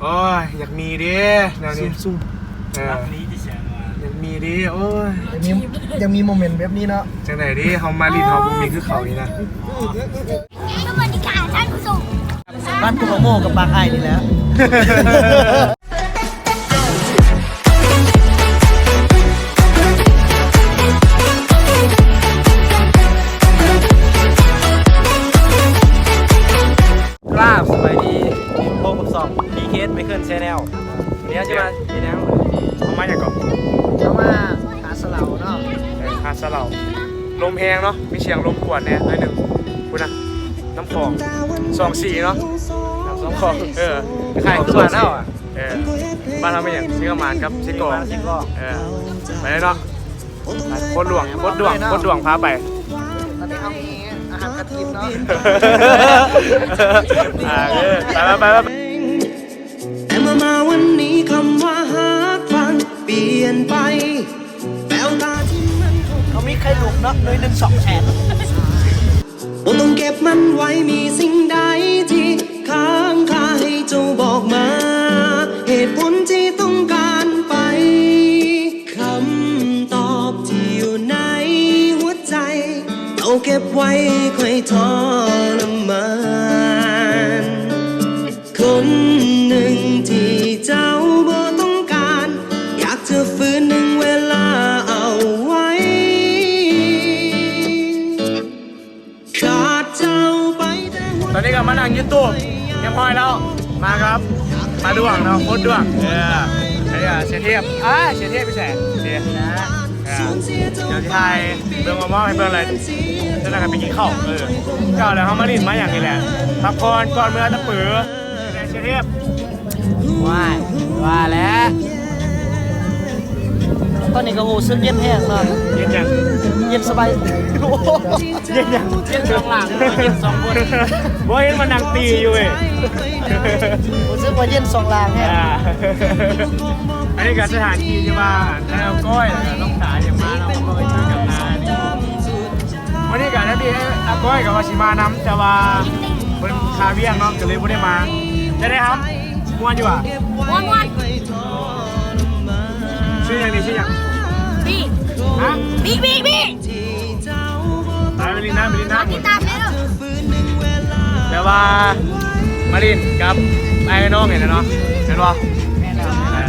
โอ้ยอยากมีดิแนวนี้ซุ่มเออนี้ที่เสียงมาอยากมีดิโอ้ยยังมียังมีโมเมนต์แบบนี้เนาะจังไหนดิเฮามาลินเฮาบ่มีคือเขานี่นะสวัสดีค่ะท่านผู้ชมบ้านกุมโมกับบางไอ้นี่แหละ แหงเนาะมีเสียงลมกวนแน่หน่อยหนึงคุณนะน้ำคลองสองสีเนาะน้ำสองคลองเออคล้ายๆส่วนเท่าอะเออบ้านเราไม่อย่างซิกามานครับซิโกมาซิโก้เออไปเลยเนาะไปโคตรหลวงโคตรดวงโคตรดวงพาไปตอนนี้เขามีอาหารกระทินเนาะอ่าเออไปไปไป ครหลุกเนาะหน่วยหนึ่งสองแสนบ่ต้องเก็บมันไว้มีสิ่งใดที่ค้างคาให้เจ้าบอกมา เหตุผลที่ต้องการไป คำตอบที่อยู่ในหัวใจ เอาเก็บไว้ค่อยทรมานางยูทูบเรียบร้อยแล้ว มาครับมาด่วงเนาะโคตรดวงเออเนี่ยเสียเทียบอ่าเสียเทียบพี่แสเสียนะเออเดี๋ยวที่ไทยเบิ่งมามอบให้เบิ่งอะไรจะนั่งกันไปกินข้าวเออเจ้าเดี๋ยวเขามาดิ้นมาอย่างนี้แหละพักผ่อนก่อนเมื่อตะปือเสียเทียบว้ายว่าแล้ว ตอนนี้ก็โหซึกเย็นแห้งเนาะเย็นยังเย็นสบายโอ้โหเย็นยังเย็นสองหลังเย็นสองคนบ่เห็นมันนั่งตีอยู่เว้ยผมซึกว่าเย็นสองหลังแห้งอ่าอันนี้ก็สถานที่ที่ว่าแล้วก้อยแล้วก็น้องสาอย่างมาเราก็ไปช่วยกันนานี่วันนี้ก็ได้พี่อาก้อยกับวาชิมานำแต่ว่าเป็นคาเวียงเนาะก็เลยไม่ได้มาจะได้ครับม่วนอยู่อะวันวัน ชื่ออย่างนี้ชื่ออย่างบีฮะบีบีบีไปไปลินน้ำไปลินน้ำหมติดดตามเลยเด้อแต่ว่ามารินกับไอ้น้องเห็นนะเนาะเห็นปะ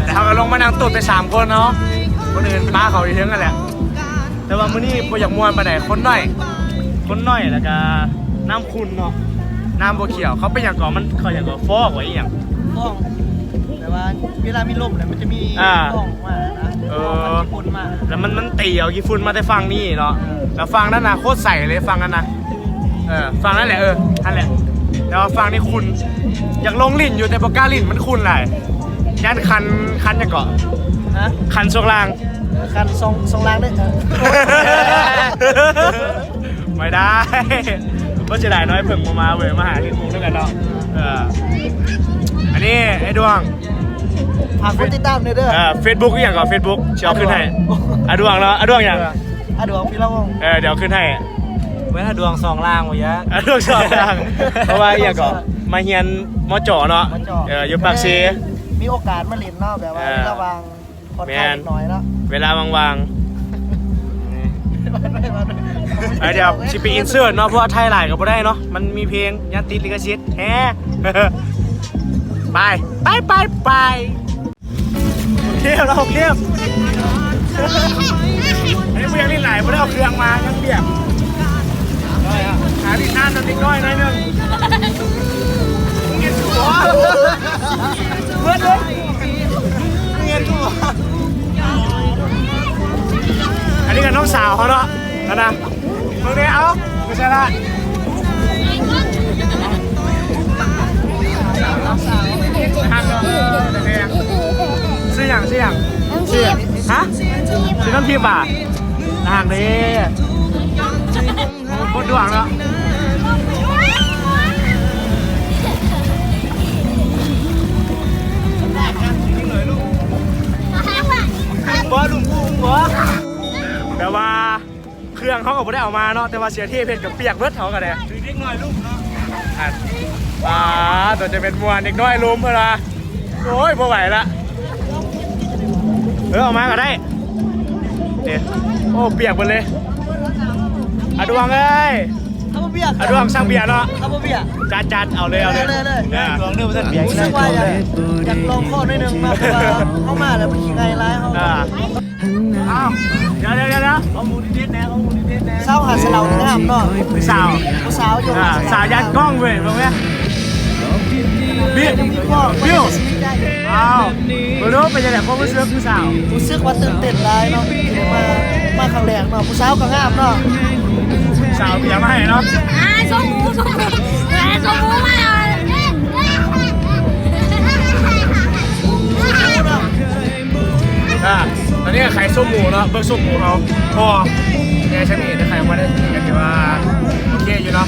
แต่เขาก็ลงมานั่งตุดไปสามคนเนาะคนอื่นป้าเขาอีกเท่งกันแหละ แต่ว่ามื้อนี้พออยากมวนไปไหนคนน้อย คนน้อยแล้วก็น้ำคุณเนาะน้ำบัวเขียวเขาเป็นอย่างก่อนมันเขาอย่างก่อนฟอกไว้อหย่างฟ้องแต่ ว่า เวลามีลมเนี่ยมันจะมีอ่าฟ้องมานะเออฟ้องมันญี่ปุ่นมากแล้วมันมันตีเอากี่ฝุ่นมาแต่ฟังนี่เนาะแล้วฟังด้านหน้าโคตรใสเลยฟังกันนะเออฟังนั่นแหละเออนั่นแหละแต่ว่าฟังนี่คุณอยากลงลิ่นอยู่แต่ปากกล้าลิ่นมันคุณหลายย่านคันคันอย่างเกาะฮะคันช่วงล่าง คันทรงทรงรางได้เออไม่ได้ก็จะได้น้อยเพิ่งมามาเว้ยมาหาที่มุงด้วยกันเนาะเอออันนี้ไอ้ดวง ฝากคนติดตามด้วยเด้อเออเฟซบุ๊กอย่างก่อนเฟซบุ๊กเดี๋ยวเอาขึ้นให้อะดวงเนาะอะดวงอย่างอะดวงพี่ละวงเออเดี๋ยวขึ้นให้เว้นถ้าดวงสองล่างวะยะอะดวงสองอย่างเพราะว่าอย่างก่อนมาเฮียนมอจ่อเนาะมาจอเอออยู่ปากซี มีโอกาสมาเล่นเนาะแบบว่าเออระวังคนแมไทยนหน่อยเนาะเวลาว่างๆเออเดี๋ยวชิปปี้อินเสิร์ตเนาะเพราะว่าไทยหลายก็บ่ได้เนาะมันมีเพลงยันติดลิขสิทธิ์แฮไปไปไปไป เทียบเราเทียบไอ้เพียงนี่ไหลไม่ได้เอาเครื่องมางั้นเปียกหาดินน้ำน้ำดินน้อยหน่อยนึงเงี้ยหัวเพื่อนเลยเงี้ยหัวอันนี้กับน้องสาวเขาเนาะนะนะตรงนี้เอาไม่ใช่ละ ซื้อน้ำพริกป่ะทางนี้คตรดวงแล้วบ่ลุงกุ้งบ่แต่ว่าเครื่องเขาก็บ่ได้เอามาเนาะแต่ว่าเสียเทเพชรกับเปียกเบิดเขาก็ได้เด็กน้อยลูกเนาะอะอ่าตัวจะเป็นมวนเด็กน้อยลุมเพื่อนละโอ้ยพอไหวละเออออกมาก็ได้ เนี่ยโอ้เปียกหมดเลยอะดวงเอ้ยข้าวเบียร์อะดวงสั่งเบียร์เนาะข้าวเบียร์ จัดจัดเอาเลยเอาเลยเลยเลยเนี่ยดวงเรื่องมันเบียร์รู้สึกว่าอยากอยากลองข้อหน่อยหนึงมาเพราะว่าเข้ามาแล้วมันขี้ไงร้ายเขาอ่าอ้าวเดี๋ยวเดี๋ยวเดี๋ยวเดี๋ยวข้อมูลนิดๆนะข้อมูลนิดๆนะสาวหาดสะเหลาที่งามเนาะสาวผู้สาวอยู่อ่าหดสาวยัดกล้องเว้ยตรงเนี้ยบิ้วยังมีพ่อบิ้วชีวิตได้ อ้าวมาดูเป็นยังไงความรู้สึกคือสาวรู้สึกว่าตื่นเต้นร้ายเนาะที่ได้มามาครั้งแรกเนาะผู้สาวก็งามเนาะสาวเบียร์มาให้เนาะอ่าส้มหมูส้มหมูอ่าส้มหมูมาเลยอ่าตอนนี้ไข่ส้มหมูเนาะเบิ้งส้มหมูเขาพอแกฉันเห็นไข่มาได้กันถือว่าโอเคอยู่เนาะ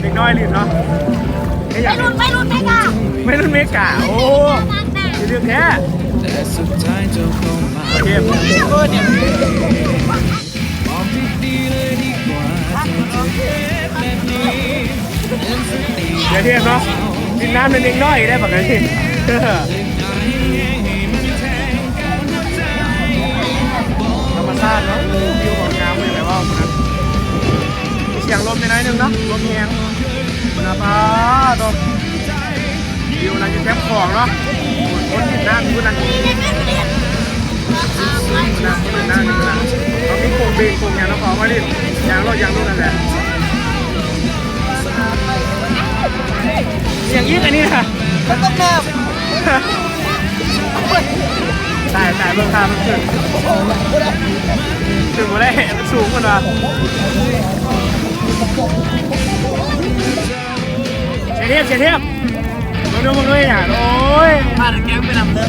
เด็กน้อยลิ้นเนาะไม่อไปยากรุ่นไปรุ่นไปกันไม่รุ่นเมกาโอ้ยเรื่องแท้โอเคเออเนี่ยเดี๋ยวเทียบเนาะกินน้ำเป็นเด็กน้อยได้ปกติธ ของเนาะคนกินน้ำคุณนั่งกินน้ำคุณนั่งกินน้ำเขามีโครงเบงโครงยางน้ำขอมาดิยางเรถยางรุ่นนั่นแหละอย่างยิ่งอันนี้นะมันต้องแนบตายตายเบื้องข้างมันขึ้นถึงมาได้มันสูงกว่านะเชียเทียบเสียเทียบ มึงดูมึงด้วยอะโอ้ยพาตะแกงไปนำเด้อ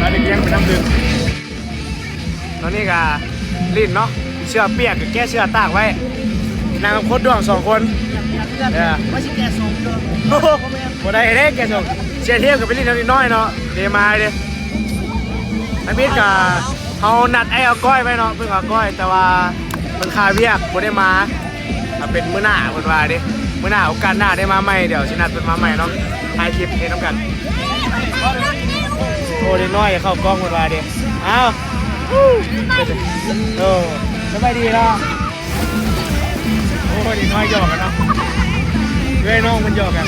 มาดึงยังไปน้ำดึงตอนนี้ก็ลิ้นเนาะเชือกเปียกกับแก้เชือกตากไว้นางกับโคตรดวงสองคนเออว่าสิแกส่งเด้อโอ้โหบ่ได้เด้แกส่งเชียร์เทียบกับไปลิ้นเท่านี้น้อยเนาะเดมาเด้ไอ้พีทกับเขานัดไอ้เอาก้อยไว้เนาะเพิ่งเอาก้อยแต่ว่ามันคาเวียกบ่ได้มาอะเป็นมื้อหน้าเพิ่นว่าเด้ มื้อหน้าโอกาสหน้าได้มาใหม่เดี๋ยวสินัดเพิ่นมาใหม่เนาะถ่ายคลิปเฮ็ดนํกันโอ้เด็กน้อยเข้ากล้องเพิ่นว่าเด้อ้าวฮู้โอ้สบายดีเนาะโอ้เด็กน้อยหยอกกันเนาะเว้ยน้องมันหยอกกัน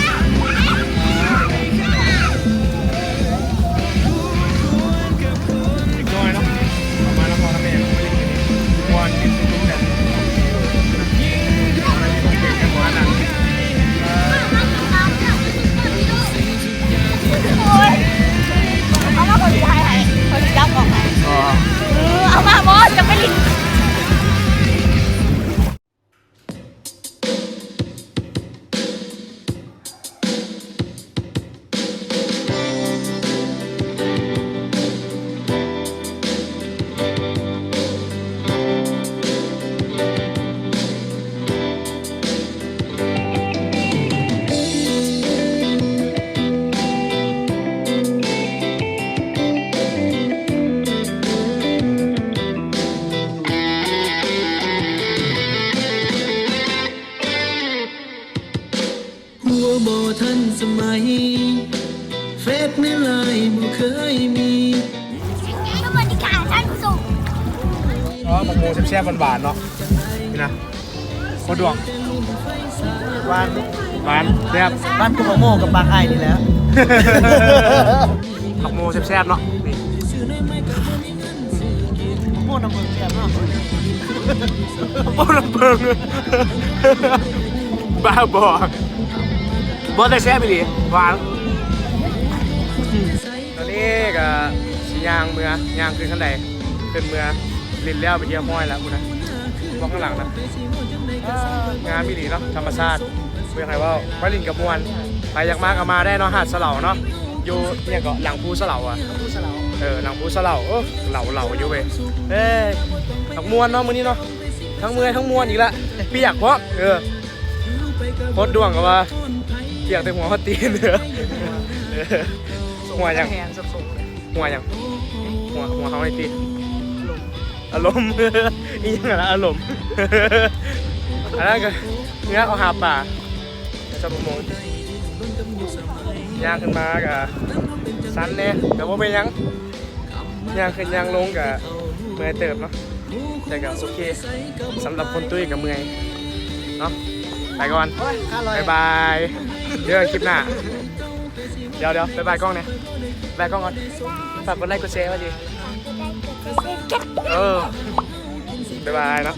บทันสมัย เฟซในไลน์บ่เคยมี สวัสดีค่ะท่านผู้ชมอ๋อหมกโมแซ่บๆหวานๆเนาะนี่นะโคตรดวงวานหวานแซ่บบ้านกุมโมกับปากไอ้นี่แหละหมกโมแซ่บๆเนาะนี่โมน้ำเมืองแซ่บเนาะโอ้ลำเบิงบ้าบอ บ่ได้แซ่บอีหลีหวานตอนนี้ก็สิย่างเมือยางขึ้นข้างใดขึ้นเมือลินแล้วไปเยี่ยมห้อยแล้วคุณนะมองข้างหลังนะงานมีดีเนาะธรรมชาติเป็นไงว่าไปลินกับมวลไปอยากมาก็มาได้เนาะหาดสะเหลาเนาะอยู่เนี่ยก็หลังภูสะเหลาอะผู้สลาเออหลังภูสะเหลาเออเหล่าเหล่าอยู่เว้ยเอ้ยทั้งมวนเนาะมื้อนี้เนาะทั้งเมื่อยทั้งมวนอีกละเปียกเพราะเออโคตรดวงกับว่า เปียกแต่หัวเขาตีนเด้อเออหัวยังแหงสับสนหัวยังหัวหัวเขาไอ้ตีอารมณ์นี่ยังไงละอารมณ์อันนั้นก็เนื้อเอาหาป่าจะประมงย่างขึ้นมากับสันเนี่ยแต่ว่าเป็นยังย่างขึ้นย่างลงกับเมื่อยเติบเนาะแต่ก็โอเคสำหรับคนตุ้ยกับเมื่อยเนาะ ไปก่อนโอ้ยข้าลอยบายบายเดี๋ยวคลิปหน้า เดี๋ยวเดี๋ยวบายบายกล้องเนี่ยบายบายกล้องก่อนฝากกดไลค์กดแชร์ไว้ดิเออบายบายเนาะ